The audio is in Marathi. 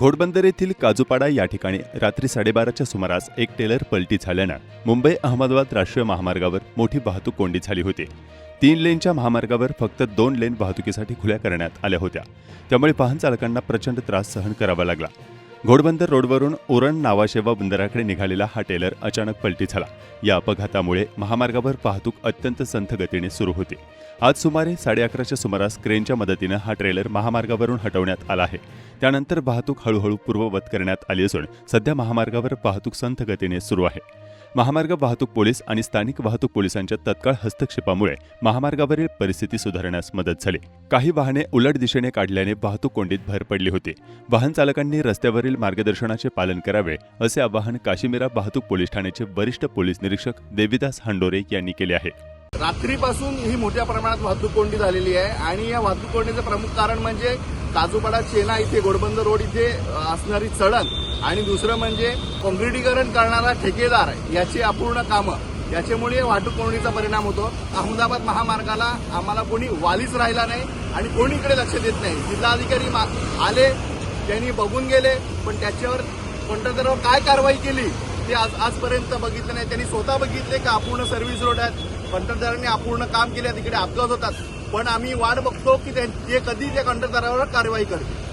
घोडबंदर येथील काजूपाडा या ठिकाणी रात्री साडेबाराच्या सुमारास एक टेलर पलटी झाल्यानं मुंबई अहमदाबाद राष्ट्रीय महामार्गावर मोठी वाहतूक कोंडी झाली होती. तीन लेनच्या महामार्गावर फक्त दोन लेन वाहतुकीसाठी खुल्या करण्यात आल्या होत्या. त्यामुळे वाहन चालकांना प्रचंड त्रास सहन करावा लागला. घोडबंदर रोडवरून उरण नावाशेवा बंदराकडे निघालेला हा टेलर अचानक पलटी झाला. या अपघातामुळे महामार्गावर वाहतूक अत्यंत संथ गतीने सुरू होती. आज सुमारे साडे अकराच्या सुमारास क्रेनच्या मदतीनं हा ट्रेलर महामार्गावरून हटवण्यात आला आहे. त्यानंतर वाहतूक हळूहळू पूर्ववत करण्यात आली असून सध्या महामार्गावर वाहतूक संथ गतीने सुरू आहे. महामार्ग वाहतूक पोलीस आणि स्थानिक वाहतूक पोलिसांच्या तत्काळ हस्तक्षेपामुळे महामार्गावरील परिस्थिती सुधारण्यास मदत झाली. काही वाहने उलट दिशेने काढल्याने वाहतूक कोंडीत भर पडली होती. वाहन चालकांनी रस्त्यावरील मार्गदर्शनाचे पालन करावे असे आवाहन काश्मीरा वाहतूक पोलीस ठाण्याचे वरिष्ठ पोलीस निरीक्षक देविदास हांडोरे यांनी केले आहे. रात्रीपासून ही मोठ्या प्रमाणात वाहतूक कोंडी झालेली आहे आणि या वाहतूक कोंडीचं प्रमुख कारण म्हणजे काजूपाडा चेना इथे घोडबंद रोड इथे असणारी चढण आणि दुसरं म्हणजे काँक्रिटीकरण करणारा ठेकेदार याची अपूर्ण कामं. याच्यामुळे वाहतूक कोंडीचा परिणाम होतो. अहमदाबाद महामार्गाला आम्हाला कोणी वालीच राहिला नाही आणि कोणी इकडे लक्ष देत नाही. जिल्हाधिकारी मा- आले त्यांनी बघून गेले पण त्याच्यावर कंत्राटदारावर काय कारवाई केली ते आज आजपर्यंत बघितलं नाही. त्यांनी स्वतः बघितले का अपूर्ण सर्व्हिस रोड आहेत. कंत्राटदारांनी अपूर्ण काम केले तिकडे अपघात होतात. पण आम्ही वाट बघतो की ते ते कधी त्या कंत्राटदारावर कारवाई करतील.